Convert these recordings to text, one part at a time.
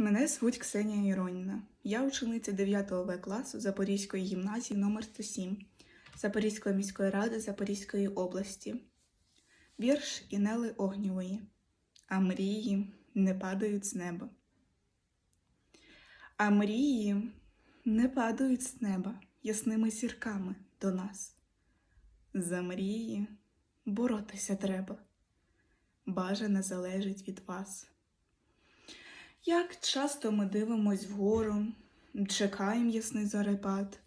Мене звуть Ксенія Іроніна. Я учениця 9 В класу Запорізької гімназії номер 107 Запорізької міської ради Запорізької області. Вірш Інели Огнєвої. А мрії не падають з неба. А мрії не падають з неба ясними зірками до нас. За мрії боротися треба. Бажане залежить від вас. Як часто ми дивимось вгору, чекаємо ясний зорепад,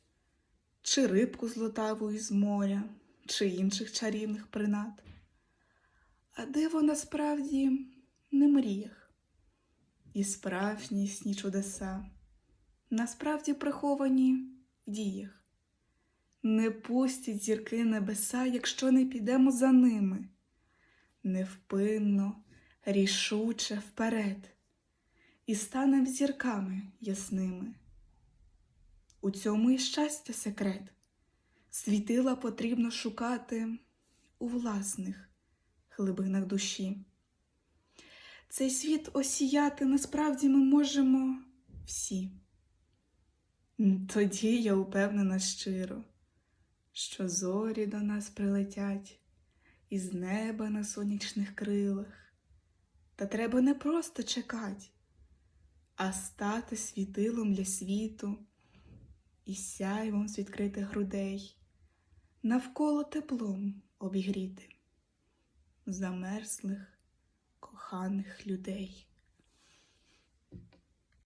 чи рибку злотаву із моря, чи інших чарівних принад. А диво насправді не мріях, і справжні сні чудеса, насправді приховані в діях. Не пустять зірки небеса, якщо не підемо за ними, невпинно, рішуче вперед і станем зірками ясними. У цьому і щастя секрет. Світила потрібно шукати у власних глибинах душі. Цей світ осіяти насправді ми можемо всі. Тоді я упевнена щиро, що зорі до нас прилетять із неба на сонячних крилах. Та треба не просто чекати, а стати світилом для світу і сяйвом з відкритих грудей, навколо теплом обігріти замерзлих, коханих людей.